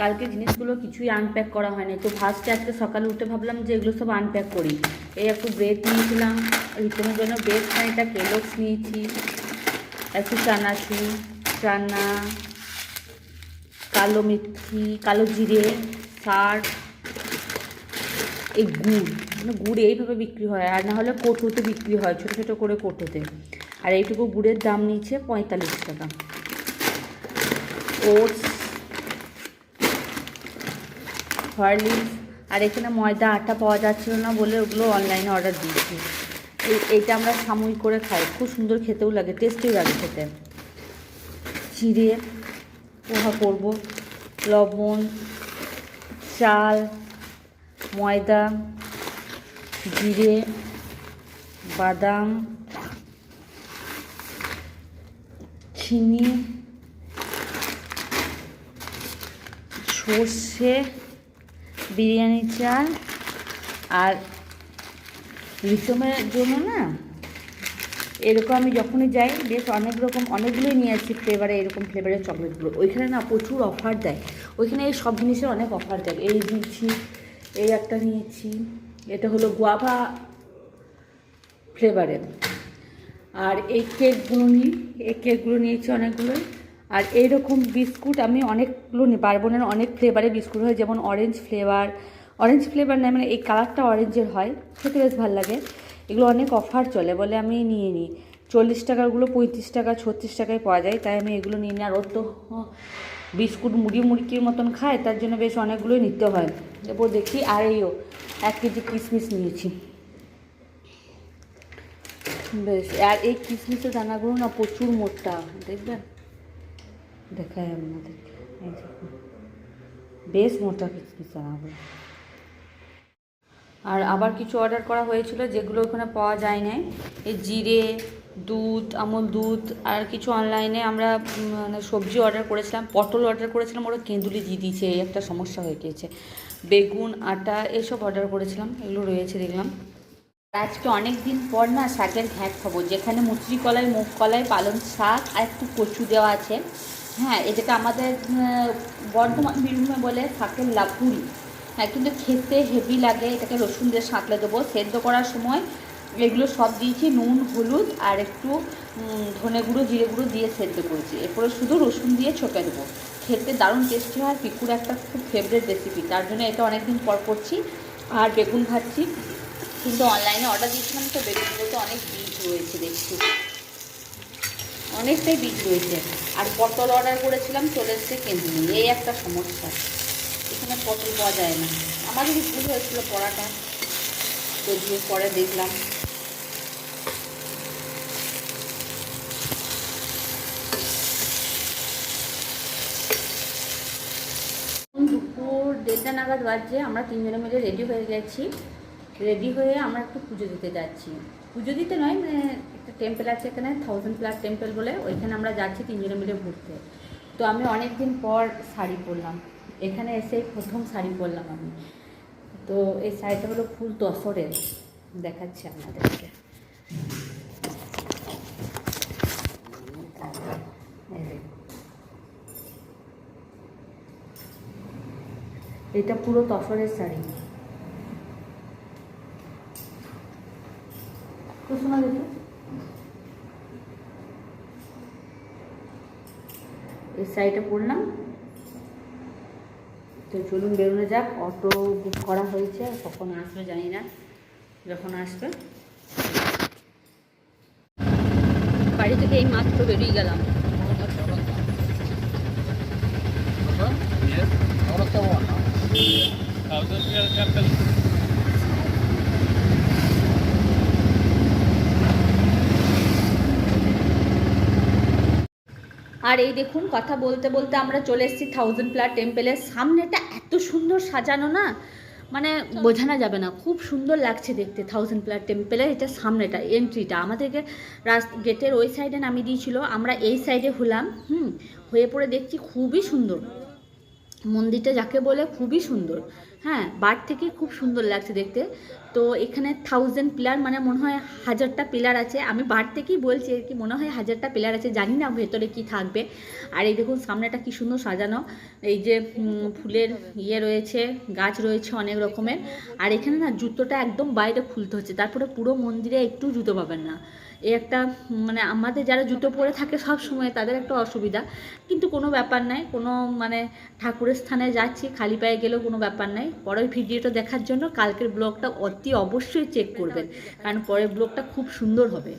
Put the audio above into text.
কালকে জিনিসগুলো কিছুই আনপ্যাক করা হয়নি। তো ফার্স্টে আজকে সকালে উঠে ভাবলাম যে এগুলো সব আনপ্যাক করি। এই একটু ব্রেড নিয়েছিলাম রিতমের জন্য ব্রেড খানিকটা কেলক্স নিয়েছি, একটু চানাচুর চানা, কালো মেথি কালো জিরে, সার, এই গুড়। মানে গুড় এইভাবে বিক্রি হয়, আর না হলে কোটোতে বিক্রি হয়, ছোটো ছোটো করে কোটোতে আর এইটুকু গুড়ের দাম নিচ্ছে পঁয়তাল্লিশ টাকা। ওটস হরলিক্স আর এখানে ময়দা, আটা পাওয়া যাচ্ছিল না বলে ওগুলো অনলাইনে অর্ডার দিয়েছি। এই, এইটা আমরা সাময়িক করে খাই। খুব সুন্দর খেতেও লাগে টেস্টিও লাগে খেতে। চিড়ে পোহা করব, লবণ, চাল, ময়দা, জিরে, বাদাম, চিনি, সর্ষে বিরিয়ানি চাল আর রিসমের জন্য না? এরকম আমি যখনই যাই, বেশ অনেক রকম, অনেকগুলোই নিয়ে আসছি ফ্লেভারে এরকম ফ্লেভারের চকলেটগুলো। ওইখানে না প্রচুর অফার দেয়। ওইখানে এই সব জিনিসের অনেক অফার দেয়। এই দিচ্ছি, এই একটা নিয়েছি। এটা হলো গুয়াভা ফ্লেভারের আর এই কেকগুলো নিই, এই কেকগুলো নিয়েছি অনেকগুলোই। আর এইরকম বিস্কুট আমি অনেকগুলো বারবনের অনেক ফ্লেভারের বিস্কুট হয়, যেমন অরেঞ্জ ফ্লেভার অরেঞ্জ ফ্লেভার নয় মানে এই কালারটা অরেঞ্জের হয়। খেতে বেশ ভালো লাগে। এগুলো অনেক অফার চলে বলে আমি নিয়ে নিই চল্লিশ টাকারগুলো পঁয়ত্রিশ টাকা, ছত্রিশ টাকায় পাওয়া যায়, তাই আমি এগুলো নিয়ে নিই আর ওর তো বিস্কুট মুড়ি মুড়কির মতন খায়, তার জন্য বেশ অনেকগুলোই নিতে হয়। এরপর দেখি আর এইও, এক কেজি কিশমিশ নিয়েছি। বেশ, আর এই কিশমিশের দানাগুলো না প্রচুর মোটা দেখবেন দেখায় আপনাদেরকে। এই দেখুন। বেশ মোটা কিশমিশ দানাগুলো আর আবার কিছু অর্ডার করা হয়েছিল যেগুলো ওখানে পাওয়া যায় না এই জিরে, দুধ, আমল দুধ আর কিছু অনলাইনে আমরা মানে সবজি অর্ডার করেছিলাম, পটল অর্ডার করেছিলাম, ওরা কেঁদুলি দিয়ে দিয়েছে, এই একটা সমস্যা হয়ে গিয়েছে। বেগুন, আটা, এসব অর্ডার করেছিলাম, এগুলো রয়েছে দেখলাম। আজকে অনেক দিন পর না শাকের ঘ্যাট খাব, যেখানে মুচরি কলাই, মুগ কলাই, পালং শাক আর একটু কচু দেওয়া আছে। হ্যাঁ এটাকে আমাদের বর্ধমান বীরভূমে বলে শাকের লাপুরি হ্যাঁ কিন্তু খেতে হেভি লাগে, এটাকে রসুন দিয়ে সাঁতলে দেবো। সেদ্ধ করার সময় এগুলো সব দিয়েছি, নুন, হলুদ আর একটু ধনে গুঁড়ো, জিরে গুঁড়ো দিয়ে সেদ্ধ করেছি। এরপরে শুধু রসুন দিয়ে ছকে দেবো। খেতে দারুণ টেস্টি হয়, পিকুর একটা খুব ফেভারিট রেসিপি তার জন্য এটা অনেক দিন পর করছি আর বেগুন ভাজছি। কিন্তু অনলাইনে অর্ডার দিয়েছিলাম, তো বেগুনগুলোতে অনেক বীজ রয়েছে দেখছি। অনেকটাই বীজ রয়েছে। আর পটল অর্ডার করেছিলাম, চলে এসছে কেন্দ্রে এই একটা সমস্যা। এখানে পটল পাওয়া যায় না। আমাদেরই ভুল হয়েছিল পড়াটা। দিয়ে পরে দেখলাম। দুপুর দেড়টা নাগাদ বাজছে। আমরা তিনজনে মিলে রেডি হয়ে গেছি। রেডি হয়ে আমরা একটু পুজো দিতে যাচ্ছি। পুজো দিতে নয় মানে একটা টেম্পল আছে এখানে থাউজেন্ড প্লাস টেম্পল বলে, ওইখানে আমরা যাচ্ছি তিনজনে মিলে ঘুরতে। তো আমি অনেক দিন পর শাড়ি পরলাম। এখানে এসে প্রথম শাড়ি পরলাম আমি। তো এই শাড়িটা হলো ফুল তসরের, দেখাচ্ছি আপনাদেরকে। এটা পুরো তসরের শাড়ি। কুসুমা দেখো এই শাড়িটা পরলাম। তো চলুন বেরোনো যাক। অটো বুক করা হয়েছে কখন আসবে জানি না। যখন আসবে। বাড়ি থেকে এই মাত্র বেরিয়ে গেলাম। Yes. আর এই দেখুন কথা বলতে বলতে আমরা চলে এসেছি থাউজেন্ড প্লার টেম্পেলের সামনেটা এত সুন্দর সাজানো না? মানে বোঝানো যাবে না খুব সুন্দর লাগছে দেখতে থাউজেন্ড প্লার টেম্পেলের এটা সামনেটা এন্ট্রিটা আমাদেরকে রাস্তা গেটের ওই সাইডে নামিয়ে দিয়েছিল আমরা এই সাইডে হলাম হুম? হয়ে পড়ে দেখছি খুবই সুন্দর। মন্দিরটা যাকে বলে খুবই সুন্দর। হ্যাঁ বার থেকে খুব সুন্দর লাগছে দেখতে। তো এখানে থাউজেন্ড পিলার মানে মনে হয় হাজারটা পিলার আছে। আমি বার থেকেই বলছি আর কি, মনে হয় হাজারটা পিলার আছে। জানি না ভেতরে কি থাকবে। আর এই দেখুন, সামনেটা কি সুন্দর সাজানো। এই যে ফুলের ইয়ে রয়েছে, গাছ রয়েছে অনেক রকমের। আর এখানে না জুতোটা একদম বাইরে খুলতে হচ্ছে। তারপরে পুরো মন্দিরে একটু জুতো পাবেন না। এই একটা মানে আমাদের যারা জুতো পরে থাকে সব সময় তাদের একটা অসুবিধা। কিন্তু কোনো ব্যাপার নাই, কোনো মানে ঠাকুরের স্থানে যাচ্ছি, খালি পায়ে গেলেও কোনো ব্যাপার নাই। পরের ভিডিওটা দেখার জন্য কালকের ব্লগটা অতি অবশ্যই চেক করবেন। কারণ পরের ব্লগটা খুব সুন্দর হবে।